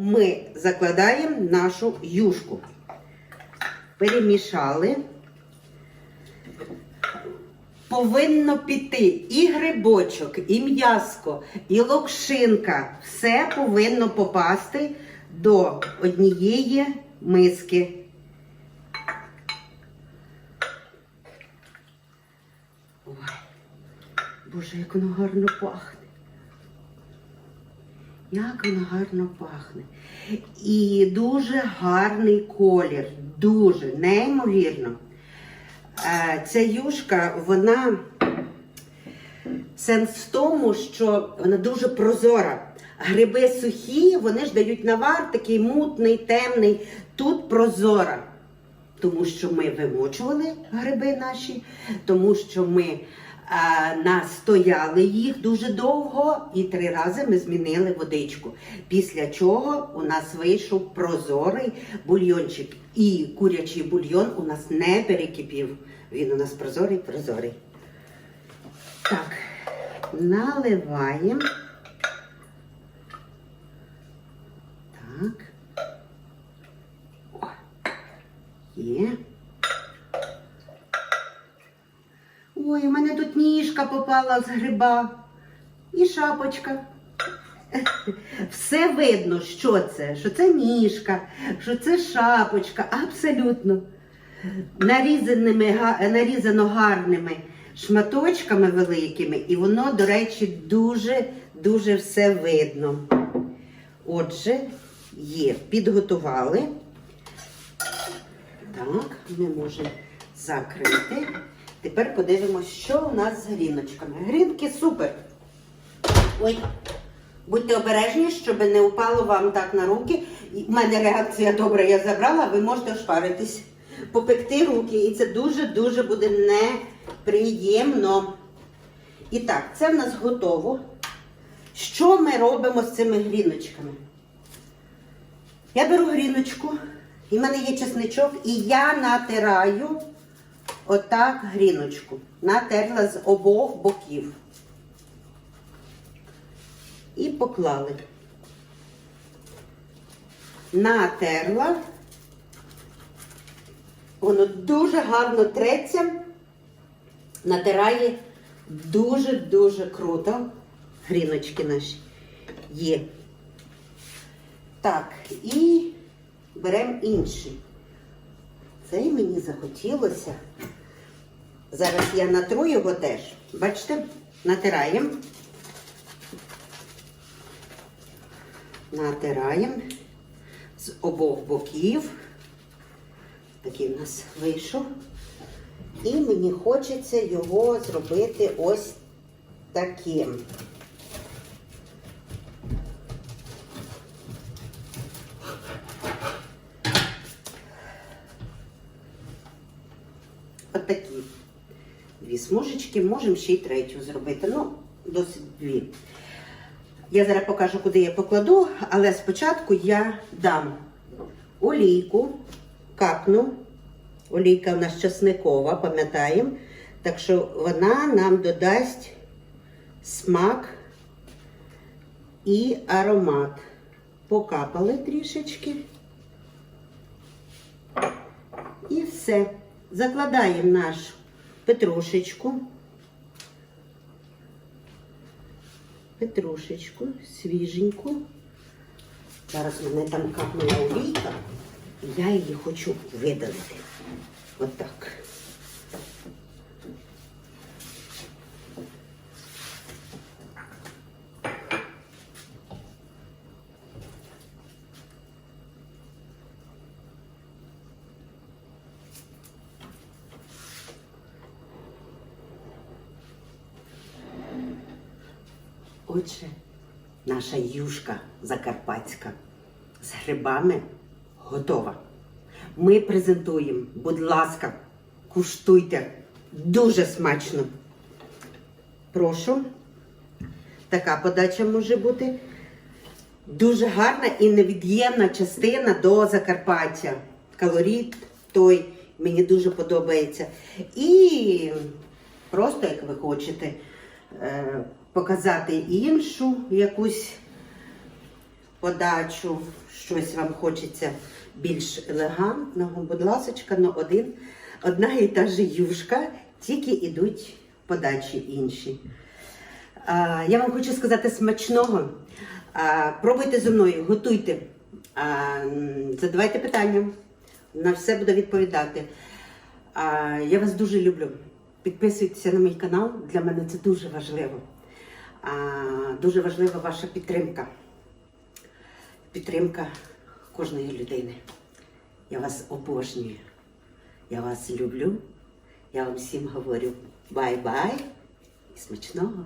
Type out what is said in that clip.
ми закладаємо нашу юшку. Перемішали. Повинно піти і грибочок, і м'яско, і локшинка. Все повинно попасти до однієї миски. Ой, Боже, як воно гарно пахне. Як воно гарно пахне. І дуже гарний колір. Дуже неймовірно. Е, Ця юшка, вона сенс в тому, що вона дуже прозора. Гриби сухі, вони ж дають навар такий мутний, темний. Тут прозора. Тому що ми вимочували гриби наші, тому що ми настояли їх дуже довго і три рази ми змінили водичку. Після чого у нас вийшов прозорий бульйончик. І курячий бульйон у нас не перекипів. Він у нас прозорий, прозорий. Так, наливаємо. Так. О, Є. Ой, у мене тут ніжка попала з гриба. І шапочка. Все видно, що це, що це ніжка, що це шапочка, абсолютно. Нарізаними, нарізано гарними шматочками великими, і воно, до речі, дуже-дуже все видно. Отже, є, підготували. Так, ми можемо закрити. Тепер подивимося, що у нас з гріночками. Грінки супер. Ой, будьте обережні, щоб не упало вам так на руки. В мене реакція добра, я забрала, ви можете ошпаритись, попекти руки. І це дуже-дуже буде неприємно. І так, це в нас готово. Що ми робимо з цими гріночками? Я беру гріночку, і в мене є чесничок, і я натираю отак гріночку. Натерла з обох боків. І поклали. Натерла. Воно дуже гарно треться, натирає дуже-дуже круто. Гріночки наші є. Так, і беремо інший. Цей мені захотілося. Зараз я натру його теж. Бачите, натираємо. Натираємо з обох боків. Такий в нас вийшов. І мені хочеться його зробити ось таким. Отакі дві смужечки, можемо ще й третю зробити. Ну, досить дві. Я зараз покажу, куди я покладу, але спочатку я дам олійку, капну. Олійка в нас часникова, пам'ятаємо. Так що вона нам додасть смак і аромат. Покапали трішечки. І все. Закладаємо нашу петрушечку. Петрушечку, свіженьку. Зараз мене там капнула олійка, я її хочу видалити. Отак. Отже, наша юшка закарпатська з грибами готова. Ми презентуємо, будь ласка, куштуйте. Дуже смачно. Прошу. Така подача може бути. Дуже гарна і невід'ємна частина до Закарпаття. Калоріт той мені дуже подобається. І просто, як ви хочете, е, показати іншу якусь подачу, щось вам хочеться більш елегантного, будь ласочка, ну один, одна і та же юшка, тільки йдуть подачі інші. А, я вам хочу сказати смачного. А, пробуйте зі мною, готуйте, а, задавайте питання. На все буду відповідати. А, я вас дуже люблю. Підписуйтеся на мій канал. Для мене це дуже важливо. А, дуже важлива ваша підтримка. Підтримка кожної людини. Я вас обожнюю. Я вас люблю. Я вам всім говорю бай-бай і смачного.